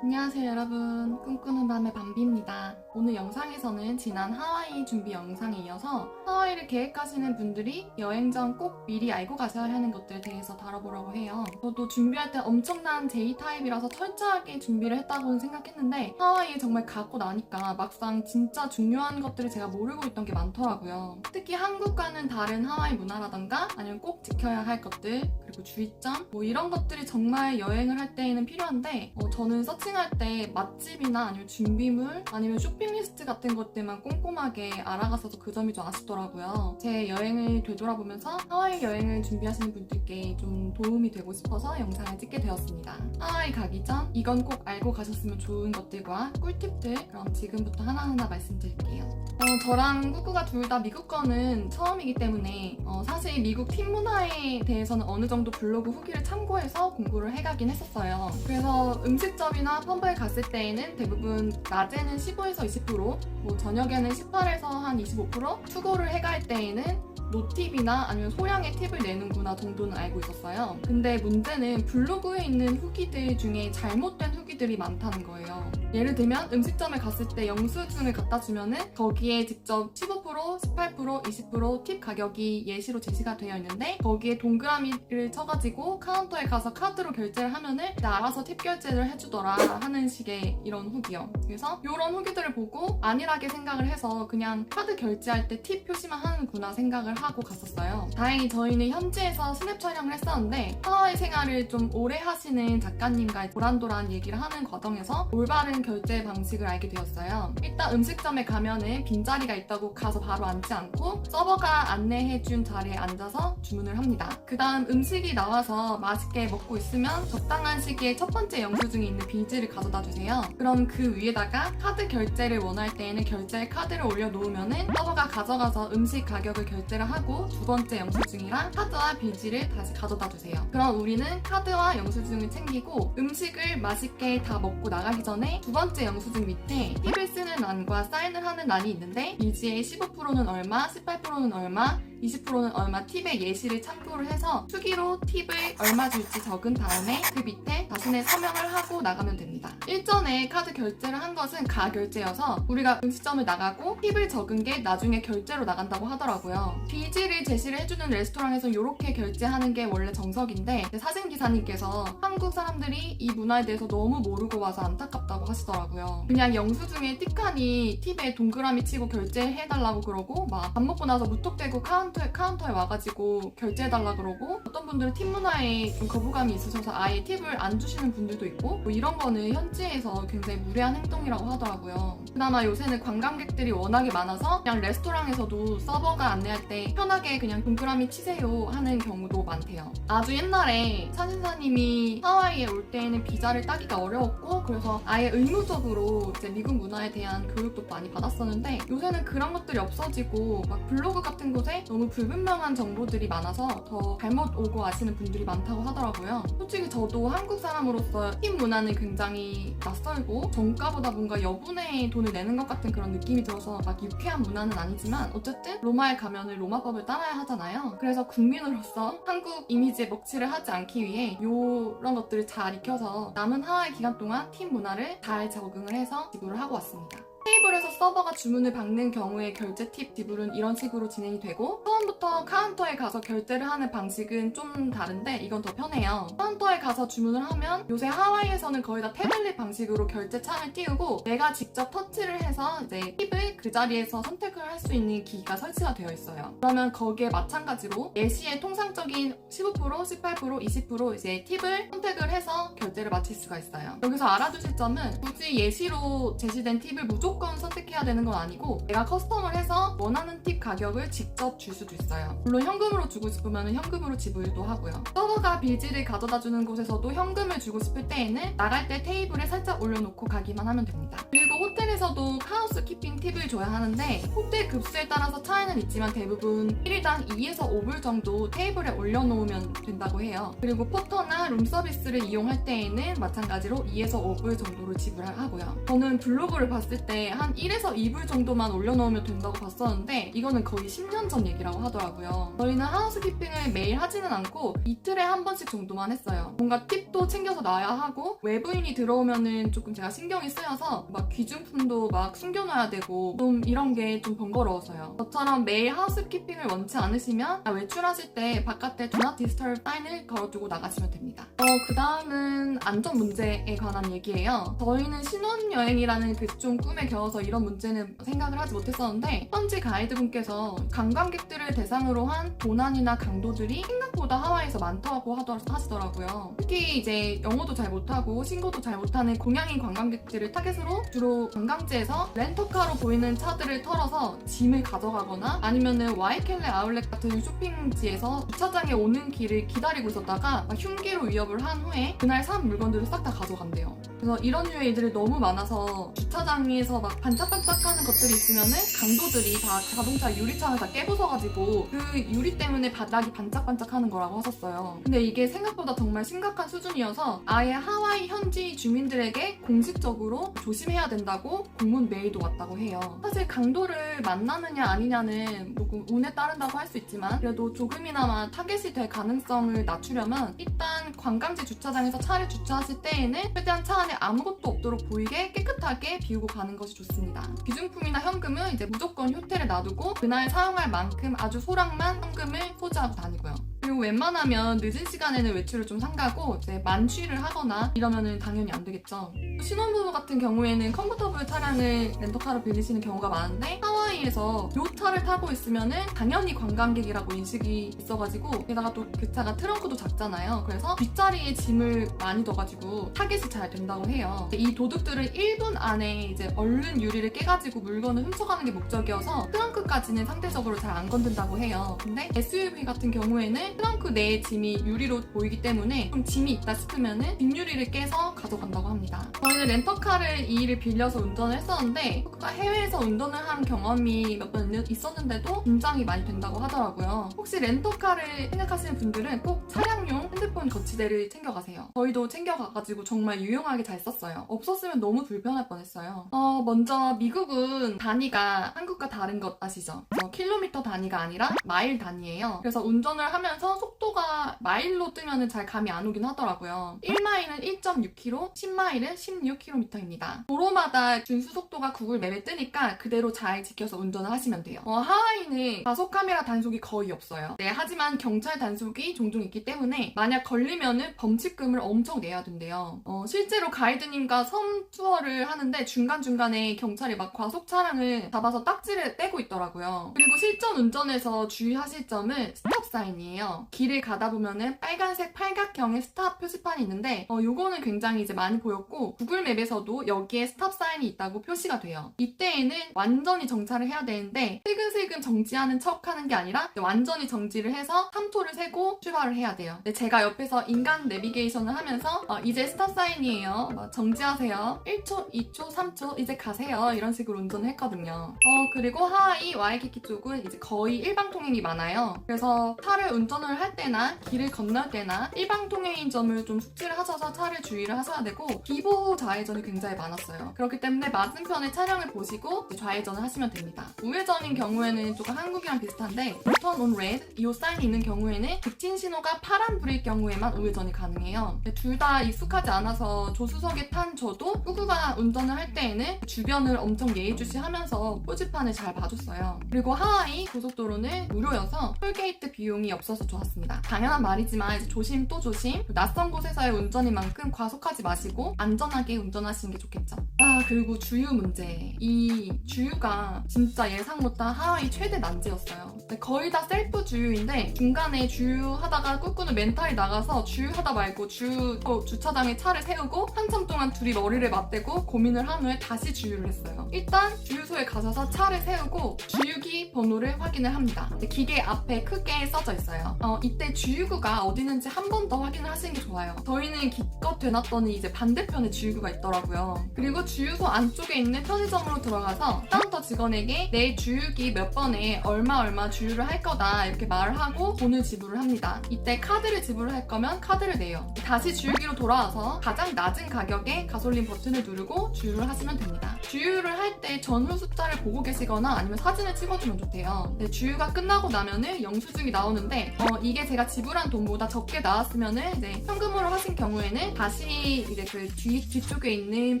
안녕하세요 여러분. 꿈꾸는 밤의 밤비입니다. 오늘 영상에서는 지난 하와이 준비 영상에 이어서 하와이를 계획하시는 분들이 여행 전 꼭 미리 알고 가셔야 하는 것들에 대해서 다뤄보려고 해요. 저도 준비할 때 엄청난 J타입이라서 철저하게 준비를 했다고는 생각했는데 하와이에 정말 가고 나니까 막상 진짜 중요한 것들을 제가 모르고 있던 게 많더라고요. 특히 한국과는 다른 하와이 문화라던가 아니면 꼭 지켜야 할 것들 그리고 주의점 뭐 이런 것들이 정말 여행을 할 때에는 필요한데 어, 저는 서 칭할 때 맛집이나 아니면 준비물 아니면 쇼핑 리스트 같은 것들만 꼼꼼하게 알아갔어서 그 점이 좀 아쉽더라고요. 제 여행을 되돌아보면서 하와이 여행을 준비하시는 분들께 좀 도움이 되고 싶어서 영상을 찍게 되었습니다. 하와이 가기 전 이건 꼭 알고 가셨으면 좋은 것들과 꿀팁들 그럼 지금부터 하나하나 말씀드릴게요. 어, 저랑 꾸꾸가 둘 다 미국 거는 처음이기 때문에 어, 사실 미국 팀 문화에 대해서는 어느 정도 블로그 후기를 참고해서 공부를 해가긴 했었어요. 그래서 음식점이나 펌프에 갔을 때에는 대부분 낮에는 15에서 20%, 뭐 저녁에는 18에서 한 25%, 투고를 해갈 때에는 노팁이나 아니면 소량의 팁을 내는구나 정도는 알고 있었어요. 근데 문제는 블로그에 있는 후기들 중에 잘못된 후기들이 많다는 거예요. 예를 들면 음식점에 갔을 때 영수증을 갖다 주면은 거기에 직접 15%, 18%, 20%팁 가격이 예시로 제시가 되어 있는데 거기에 동그라미를 쳐가지고 카운터에 가서 카드로 결제를 하면은 알아서 팁 결제를 해주더라 하는 식의 이런 후기요. 그래서 이런 후기들을 보고 안일하게 생각을 해서 그냥 카드 결제할 때 팁 표시만 하는구나 생각을 하고 갔었어요. 다행히 저희는 현지에서 스냅 촬영을 했었는데 하와이 생활을 좀 오래 하시는 작가님과 도란도란 얘기를 하는 과정에서 올바른 결제 방식을 알게 되었어요. 일단 음식점에 가면은 빈자리가 있다고 가서 바로 앉지 않고 서버가 안내해준 자리에 앉아서 주문을 합니다. 그 다음 음식이 나와서 맛있게 먹고 있으면 적당한 시기에 첫 번째 영수증이 있는 비즈를 가져다 주세요. 그럼 그 위에다가 카드 결제를 원할 때에는 결제 카드를 올려놓으면은 서버가 가져가서 음식 가격을 결제를 하고 두 번째 영수증이랑 카드와 비지를 다시 가져다 주세요. 그럼 우리는 카드와 영수증을 챙기고 음식을 맛있게 다 먹고 나가기 전에 두 번째 영수증 밑에 팁을 쓰는 란과 사인을 하는 란이 있는데 비지의 15%는 얼마, 18%는 얼마, 20%는 얼마 팁의 예시를 참고를 해서 수기로 팁을 얼마 줄지 적은 다음에 그 밑에 자신의 서명을 하고 나가면 됩니다. 일전에 카드 결제를 한 것은 가결제여서 우리가 음식점을 나가고 팁을 적은 게 나중에 결제로 나간다고 하더라고요. 비지를 제시를 해주는 레스토랑에서 이렇게 결제하는 게 원래 정석인데 사진 기사님께서 한국 사람들이 이 문화에 대해서 너무 모르고 와서 안타깝다고 하시더라고요. 그냥 영수증에 틱하니 팁에 동그라미 치고 결제해달라고 그러고 막 밥 먹고 나서 무턱대고 카운 터에 카운터에 와가지고 결제해달라 그러고 어떤 분들은 팁 문화에 좀 거부감이 있으셔서 아예 팁을 안 주시는 분들도 있고 뭐 이런 거는 현지에서 굉장히 무례한 행동이라고 하더라고요. 그나마 요새는 관광객들이 워낙에 많아서 그냥 레스토랑에서도 서버가 안내할 때 편하게 그냥 동그라미 치세요 하는 경우도 많대요. 아주 옛날에 사진사님이 하와이에 올 때에는 비자를 따기가 어려웠고 그래서 아예 의무적으로 이제 미국 문화에 대한 교육도 많이 받았었는데 요새는 그런 것들이 없어지고 막 블로그 같은 곳에 너무 불분명한 정보들이 많아서 더 잘못 오고 아시는 분들이 많다고 하더라고요. 솔직히 저도 한국 사람으로서 팁 문화는 굉장히 낯설고 정가보다 뭔가 여분의 돈을 내는 것 같은 그런 느낌이 들어서 막 유쾌한 문화는 아니지만 어쨌든 로마에 가면은 로마법을 따라야 하잖아요. 그래서 국민으로서 한국 이미지에 먹칠을 하지 않기 위해 이런 것들을 잘 익혀서 남은 하와이 기간 동안 팁 문화를 잘 적응을 해서 지불을 하고 왔습니다. 테이블에서 서버가 주문을 받는 경우에 결제 팁 지불은 이런 식으로 진행이 되고 처음부터 카운터에 가서 결제를 하는 방식은 좀 다른데 이건 더 편해요. 카운터에 가서 주문을 하면 요새 하와이에서는 거의 다 태블릿 방식으로 결제 창을 띄우고 내가 직접 터치를 해서 이제 팁을 그 자리에서 선택을 할 수 있는 기기가 설치가 되어 있어요. 그러면 거기에 마찬가지로 예시의 통상적인 15%, 18%, 20% 이제 팁을 선택을 해서 결제를 마칠 수가 있어요. 여기서 알아두실 점은 굳이 예시로 제시된 팁을 무조건 선택해야 되는 건 아니고 내가 커스텀을 해서 원하는 팁 가격을 직접 줄 수도 있어요. 물론 현금으로 주고 싶으면 현금으로 지불도 하고요. 서버가 빌지를 가져다 주는 곳에서도 현금을 주고 싶을 때에는 나갈 때 테이블에 살짝 올려놓고 가기만 하면 됩니다. 그리고 호텔에서도 카우스 키핑 팁을 줘야 하는데 호텔 급수에 따라서 차이는 있지만 대부분 1일당 2에서 5불 정도 테이블에 올려놓으면 된다고 해요. 그리고 포터나 룸서비스를 이용할 때에는 마찬가지로 2에서 5불 정도를 지불하고요. 저는 블로그를 봤을 때한 1에서 2불 정도만 올려놓으면 된다고 봤었는데 이거는 거의 10년 전 얘기라고 하더라고요. 저희는 하우스키핑을 매일 하지는 않고 이틀에 한 번씩 정도만 했어요. 뭔가 팁도 챙겨서 놔야 하고 외부인이 들어오면은 조금 제가 신경이 쓰여서 막 귀중품도 막 숨겨놔야 되고 좀 이런 게 좀 번거로워서요. 저처럼 매일 하우스키핑을 원치 않으시면 외출하실 때 바깥에 Do Disturb 사인을 걸어두고 나가시면 됩니다. 어, 그 다음은 안전 문제에 관한 얘기예요. 저희는 신혼여행이라는 그 좀 꿈에 겨워서 이런 문제는 생각을 하지 못했었는데 현지 가이드분께서 관광객들을 대상으로 한 도난이나 강도들이 생각 보다 하와이에서 많다고 하시더라고요. 특히 이제 영어도 잘 못하고 신고도 잘 못하는 동양인 관광객들을 타겟으로 주로 관광지에서 렌터카로 보이는 차들을 털어서 짐을 가져가거나 아니면은 와이켈레 아울렛 같은 쇼핑지에서 주차장에 오는 길을 기다리고 있었다가 막 흉기로 위협을 한 후에 그날 산 물건들을 싹 다 가져간대요. 그래서 이런 류의 일들이 너무 많아서 주차장에서 막 반짝반짝하는 것들이 있으면은 강도들이 다 자동차 유리창을 다 깨부숴가지고 그 유리 때문에 바닥이 반짝반짝하는 거 라고 하셨어요. 근데 이게 생각보다 정말 심각한 수준이어서 아예 하와이 현지 주민들에게 공식적으로 조심해야 된다고 공문 메일도 왔다고 해요. 사실 강도를 만나느냐 아니냐는 조금 운에 따른다고 할 수 있지만 그래도 조금이나마 타겟이 될 가능성을 낮추려면 일단 관광지 주차장에서 차를 주차하실 때에는 최대한 차 안에 아무것도 없도록 보이게 깨끗하게 비우고 가는 것이 좋습니다. 귀중품이나 현금은 이제 무조건 호텔에 놔두고 그날 사용할 만큼 아주 소량만 현금을 소지하고 다니고요. 그리고 웬만하면 늦은 시간에는 외출을 좀 삼가고 이제 만취를 하거나 이러면은 당연히 안 되겠죠. 신혼부부 같은 경우에는 컴포터블 차량을 렌터카로 빌리시는 경우가 많은데 하와이에서 요 차를 타고 있으면은 당연히 관광객이라고 인식이 있어가지고 게다가 또 그 차가 트렁크도 작잖아요. 그래서 뒷자리에 짐을 많이 둬가지고 타겟이 잘 된다고 해요. 이 도둑들은 1분 안에 이제 얼른 유리를 깨가지고 물건을 훔쳐가는 게 목적이어서 트렁크까지는 상대적으로 잘 안 건든다고 해요. 근데 SUV 같은 경우에는 트렁크 내에 짐이 유리로 보이기 때문에 좀 짐이 있다 싶으면은 뒷유리를 깨서 가져간다고 합니다. 저희는 렌터카를 이 일을 빌려서 운전을 했었는데 해외에서 운전을 한 경험이 몇 번 있었는데도 긴장이 많이 된다고 하더라고요. 혹시 렌터카를 생각하시는 분들은 꼭 차량용 핸드폰 거치대를 챙겨가세요. 저희도 챙겨가가지고 정말 유용하게 잘 썼어요. 없었으면 너무 불편할 뻔했어요. 어, 먼저 미국은 단위가 한국과 다른 것 아시죠? 어, 킬로미터 단위가 아니라 마일 단위예요. 그래서 운전을 하면서 속도가 마일로 뜨면 잘 감이 안 오긴 하더라고요. 1마일은 1.6km, 10마일은 16km입니다. 도로마다 준수 속도가 구글 맵에 뜨니까 그대로 잘 지켜서 운전을 하시면 돼요. 어, 하와이는 과속 카메라 단속이 거의 없어요. 네, 하지만 경찰 단속이 종종 있기 때문에 만약 걸리면은 범칙금을 엄청 내야 된대요. 어, 실제로 가이드님과 섬 투어를 하는데 중간중간에 경찰이 막 과속 차량을 잡아서 딱지를 떼고 있더라고요. 그리고 실전 운전에서 주의하실 점은 스탑 사인이에요. 길을 가다 보면은 빨간색 팔각형의 스탑 표시판이 있는데 어, 요거는 굉장히 이제 많이 보였고 구글 맵에서도 여기에 스탑 사인이 있다고 표시가 돼요. 이때에는 완전히 정차를 해야 되는데 슬금슬금 정지하는 척 하는 게 아니라 완전히 정지를 해서 3초를 세고 출발을 해야 돼요. 제가 옆에서 인간 내비게이션을 하면서 어, 이제 스탑 사인이에요. 뭐 정지하세요. 1초, 2초, 3초 이제 가세요. 이런 식으로 운전을 했거든요. 어 그리고 하와이 와이키키 쪽은 이제 거의 일방 통행이 많아요. 그래서 차를 운전을 할 때나 길을 건널 때나 일방 통행인 점을 좀 숙지를 하셔서 차를 주의를 하셔야 되고 비보호 좌회전이 굉장히 많았어요. 그렇기 때문에 맞은편의 차량을 보시고 좌회전을 하시면 됩니다. 우회전인 경우에는 조금 한국이랑 비슷한데 Return 이 사인이 있는 경우에는 직진 신호가 파란불일 경우에만 우회전이 가능해요. 둘 다 익숙하지 않아서 조수석에 탄 저도 후구가 운전을 할 때에는 주변을 엄청 예의주시하면서 표지판을 잘 봐줬어요. 그리고 하와이 고속도로는 무료여서 톨게이트 비용이 없어서 좋았습니다. 당연한 말이지만 이제 조심 또 조심 낯선 곳에서의 운전인 만큼 과속하지 마시고 안전하게 운전하시는 게 좋겠죠. 아 그리고 주유 문제 이 주유가 진짜 예상 못한 하와이 최대 난제였어요. 거의 다 셀프 주유인데 중간에 주유하다가 꾸꾸는 멘탈이 나가서 주유하다 말고 주유 어, 주차장에 차를 세우고 한참 동안 둘이 머리를 맞대고 고민을 한 후에 다시 주유를 했어요. 일단 주유소에 가셔서 차를 세우고 주유기 번호를 확인을 합니다. 기계 앞에 크게 써져 있어요. 어, 이때 주유구가 어디 있는지 한 번 더 확인을 하시는 게 좋아요. 저희는 기껏 되놨더니 이제 반대편에 주유구가 있더라고요. 그리고 주유소 안쪽에 있는 편의점으로 들어가서 카운터 직원에게 내 주유기 몇 번에 얼마 얼마 주유를 할 거다 이렇게 말을 하고 돈을 지불을 합니다. 이때 카드를 지불을 할 거면 카드를 내요. 다시 주유기로 돌아와서 가장 낮은 가격에 가솔린 버튼을 누르고 주유를 하시면 됩니다. 주유를 할 때 전후 숫자를 보고 계시거나 아니면 사진을 찍어주면 좋대요. 네, 주유가 끝나고 나면은 영수증이 나오는데 어, 이게 제가 지불한 돈보다 적게 나왔으면은 이제 현금으로 하신 경우에는 다시 이제 그 뒤, 뒤쪽에 있는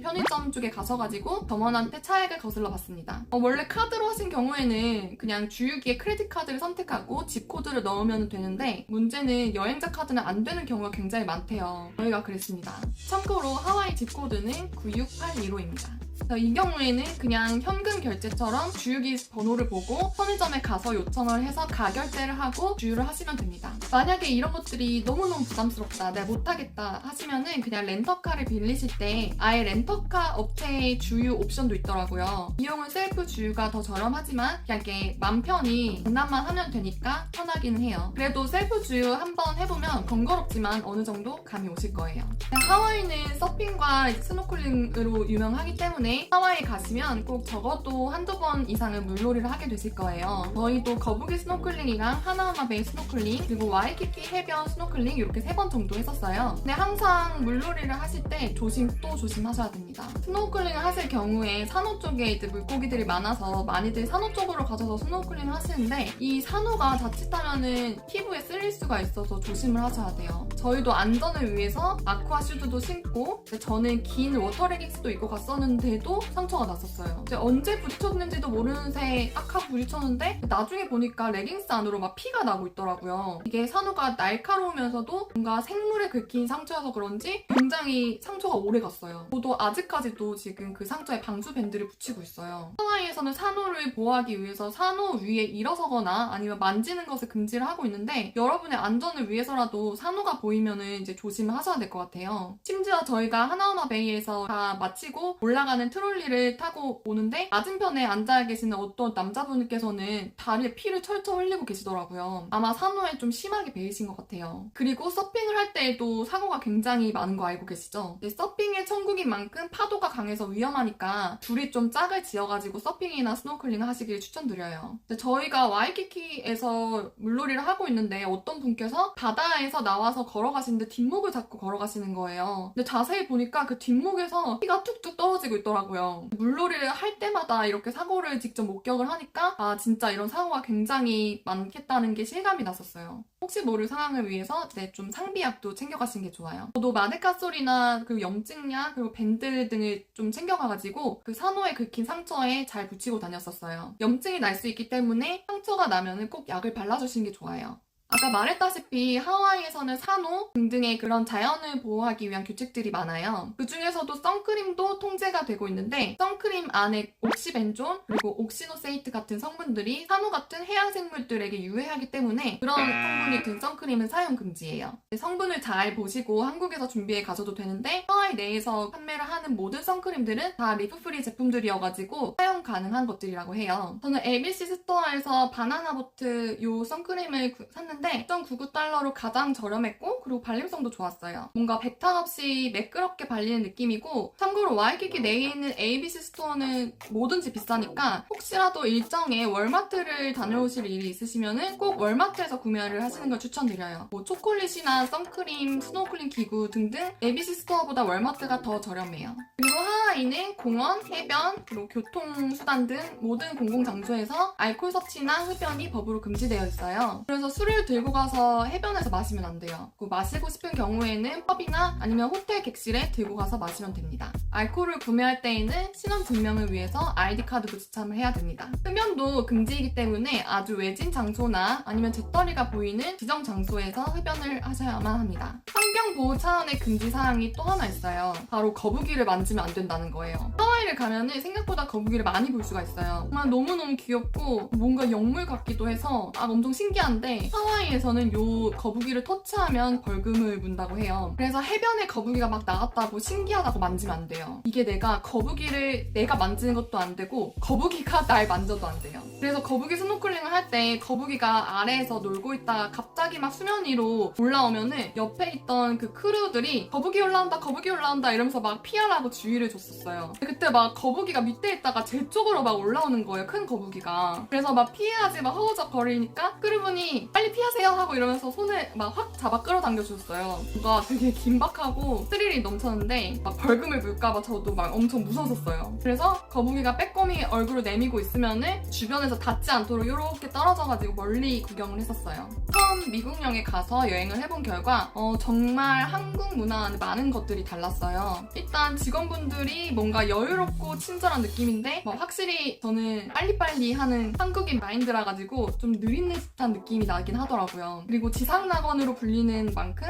편의점 쪽에 가셔가지고 점원한테 차액을 거슬러 받습니다. 어, 원래 카드로 하신 경우에는 그냥 주유기에 크레딧 카드를 선택하고 집 코드를 넣으면 되는데 문제는 여행자 카드는 안 되는 경우가 굉장히 많대요. 저희가 그랬습니다. 참고로 하와이 집 코드는 96815입니다. 이 경우에는 그냥 현금 결제처럼 주유기 번호를 보고 편의점에 가서 요청을 해서 가결제를 하고 주유를 하시면 됩니다. 만약에 이런 것들이 너무너무 부담스럽다, 내가 못하겠다 하시면은 그냥 렌터카를 빌리실 때 아예 렌터카 업체의 주유 옵션도 있더라고요. 비용은 셀프 주유가 더 저렴하지만 그냥 이렇게 맘 편히 장난만 하면 되니까 편하기는 해요. 그래도 셀프 주유 한번 해보면 번거롭지만 어느 정도 감이 오실 거예요. 하와이는 서핑과 스노클링으로 유명하기 때문에 하와이 가시면 꼭 적어도 한두 번 이상은 물놀이를 하게 되실 거예요. 저희도 거북이 스노클링이랑 하나하나 베이 스노클링 그리고 와이키키 해변 스노클링 이렇게 세 번 정도 했었어요. 근데 항상 물놀이를 하실 때 조심 또 조심하셔야 됩니다. 스노클링을 하실 경우에 산호 쪽에 이제 물고기들이 많아서 많이들 산호 쪽으로 가셔서 스노클링을 하시는데 이 산호가 자칫하면은 피부에 쓸릴 수가 있어서 조심을 하셔야 돼요. 저희도 안전을 위해서 아쿠아 슈즈도 신고 저는 긴 워터 레깅스도 입고 갔었는데 도 상처가 났었어요. 이제 언제 부딪혔는지도 모르는 새에 딱 하고 부딪혔는데 나중에 보니까 레깅스 안으로 막 피가 나고 있더라고요. 이게 산호가 날카로우면서도 뭔가 생물에 긁힌 상처여서 그런지 굉장히 상처가 오래 갔어요. 저도 아직까지도 지금 그 상처에 방수 밴드를 붙이고 있어요. 하와이에서는 산호를 보호하기 위해서 산호 위에 일어서거나 아니면 만지는 것을 금지를 하고 있는데 여러분의 안전을 위해서라도 산호가 보이면은 이제 조심을 하셔야 될 것 같아요. 심지어 저희가 하나하나 베이에서 다 마치고 올라가는 트롤리를 타고 오는데 맞은편에 앉아 계시는 어떤 남자분께서는 다리에 피를 철철 흘리고 계시더라고요. 아마 산호에 좀 심하게 베이신 것 같아요. 그리고 서핑을 할 때에도 사고가 굉장히 많은 거 알고 계시죠? 네, 서핑의 천국인 만큼 파도가 강해서 위험하니까 둘이 좀 짝을 지어가지고 서핑이나 스노클링 하시길 추천드려요. 근데 저희가 와이키키에서 물놀이를 하고 있는데 어떤 분께서 바다에서 나와서 걸어가시는데 뒷목을 잡고 걸어가시는 거예요. 근데 자세히 보니까 그 뒷목에서 피가 뚝뚝 떨어지고 있더라고요. 물놀이를 할 때마다 이렇게 사고를 직접 목격을 하니까 아 진짜 이런 사고가 굉장히 많겠다는 게 실감이 났었어요. 혹시 모를 상황을 위해서 네, 좀 상비약도 챙겨가시는 게 좋아요. 저도 마데카솔이나 그리고 염증약 그리고 밴드 등을 좀 챙겨가가지고 그 산호에 긁힌 상처에 잘 붙이고 다녔었어요. 염증이 날 수 있기 때문에 상처가 나면은 꼭 약을 발라주시는 게 좋아요. 아까 말했다시피 하와이에서는 산호 등등의 그런 자연을 보호하기 위한 규칙들이 많아요. 그 중에서도 선크림도 통제가 되고 있는데 선크림 안에 옥시벤존 그리고 옥시노세이트 같은 성분들이 산호 같은 해양 생물들에게 유해하기 때문에 그런 성분이 든 선크림은 사용 금지예요. 성분을 잘 보시고 한국에서 준비해 가셔도 되는데 하와이 내에서 판매를 하는 모든 선크림들은 다 리프프리 제품들이어가지고 사용 가능한 것들이라고 해요. 저는 ABC 스토어에서 바나나 보트 요 선크림을 구- 샀는데 1.99달러로 가장 저렴했고 그리고 발림성도 좋았어요. 뭔가 백탄 없이 매끄럽게 발리는 느낌이고 참고로 와이키키 내에 있는 ABC 스토어는 뭐든지 비싸니까 혹시라도 일정에 월마트를 다녀오실 일이 있으시면은 꼭 월마트에서 구매를 하시는 걸 추천드려요. 뭐 초콜릿이나 선크림, 스노클링 기구 등등 ABC 스토어보다 월마트가 더 저렴해요. 그리고 하와이는 공원, 해변, 그리고 교통수단 등 모든 공공장소에서 알코올 섭취나 흡연이 법으로 금지되어 있어요. 그래서 술을 들고 가서 해변에서 마시면 안 돼요. 그 마시고 싶은 경우에는 펍이나 아니면 호텔 객실에 들고 가서 마시면 됩니다. 알코올을 구매할 때에는 신원 증명을 위해서 아이디 카드도 지참을 해야 됩니다. 흡연도 금지이기 때문에 아주 외진 장소나 아니면 재떨이가 보이는 지정 장소에서 흡연을 하셔야만 합니다. 환경 보호 차원의 금지 사항이 또 하나 있어요. 바로 거북이를 만지면 안 된다는 거예요. 하와이 를 가면은 생각보다 거북이를 많이 볼 수가 있어요. 정말 너무너무 귀엽고 뭔가 영물 같기도 해서 아 엄청 신기한데 하와이에서는 요 거북이를 터치하면 벌금을 문다고 해요. 그래서 해변에 거북이가 막 나갔다고 신기하다고 만지면 안 돼요. 이게 내가 거북이를 내가 만지는 것도 안 되고 거북이가 날 만져도 안 돼요. 그래서 거북이 스노클링을 할 때 거북이가 아래에서 놀고 있다가 갑자기 막 수면 위로 올라오면은 옆에 있던 그 크루들이 거북이 올라온다 거북이 올라온다 이러면서 막 피하라고 주의를 줬었어요. 그때 근데 막 거북이가 밑에 있다가 제 쪽으로 막 올라오는 거예요. 큰 거북이가. 그래서 막 피해야지 막 허우적거리니까 끄르분이 빨리 피하세요 하고 이러면서 손을 막 확 잡아 끌어당겨 주셨어요. 뭔가 되게 긴박하고 스릴이 넘쳤는데 막 벌금을 물까봐 저도 막 엄청 무서웠어요. 그래서 거북이가 빼꼼히 얼굴을 내미고 있으면은 주변에서 닿지 않도록 이렇게 떨어져가지고 멀리 구경을 했었어요. 처음 미국령에 가서 여행을 해본 결과 어, 정말 한국 문화와는 많은 것들이 달랐어요. 일단 직원분들이 뭔가 여유 롭고 친절한 느낌인데 뭐 확실히 저는 빨리빨리 하는 한국인 마인드라 가지고 좀 느린 듯한 느낌이 나긴 하더라고요. 그리고 지상낙원으로 불리는 만큼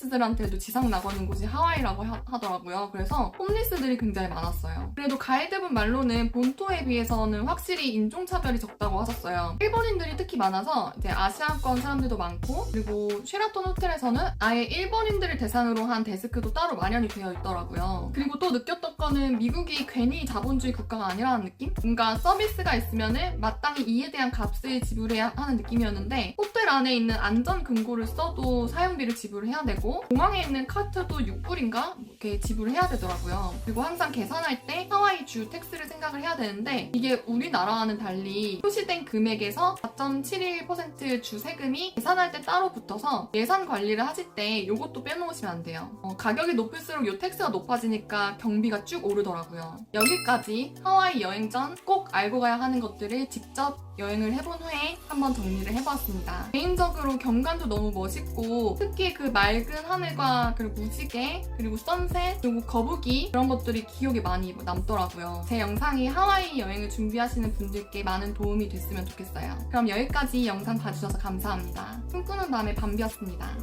홈리스들한테도 지상낙원인 곳이 하와이라고 하, 하더라고요. 그래서 홈리스들이 굉장히 많았어요. 그래도 가이드분 말로는 본토에 비해서는 확실히 인종차별이 적다고 하셨어요. 일본인들이 특히 많아서 이제 아시아권 사람들도 많고 그리고 쉐라톤 호텔에서는 아예 일본인들을 대상으로 한 데스크도 따로 마련이 되어 있더라고요. 그리고 또 느꼈던 거는 미국이 괜히 자본주의 국가가 아니라는 느낌? 뭔가 서비스가 있으면은 마땅히 이에 대한 값을 지불해야 하는 느낌이었는데 호텔 안에 있는 안전 금고를 써도 사용비를 지불해야 되고 공항에 있는 카트도 6불인가 이렇게 지불해야 되더라고요. 그리고 항상 계산할 때 하와이 주 텍스를 생각을 해야 되는데 이게 우리나라와는 달리 표시된 금액에서 4.71%주 세금이 계산할 때 따로 붙어서 예산 관리를 하실 때 이것도 빼놓으시면 안 돼요. 어, 가격이 높을수록 이 텍스가 높아지니까 경비가 쭉 오르더라고요. 여기까지 하와이 여행 전 꼭 알고 가야 하는 것들을 직접 여행을 해본 후에 한번 정리를 해보았습니다. 개인적으로 경관도 너무 멋있고 특히 그 맑은 하늘과 그리고 무지개 그리고 선셋 그리고 거북이 그런 것들이 기억에 많이 남더라고요. 제 영상이 하와이 여행을 준비하시는 분들께 많은 도움이 됐으면 좋겠어요. 그럼 여기까지 영상 봐주셔서 감사합니다. 꿈꾸는 밤의 밤비였습니다.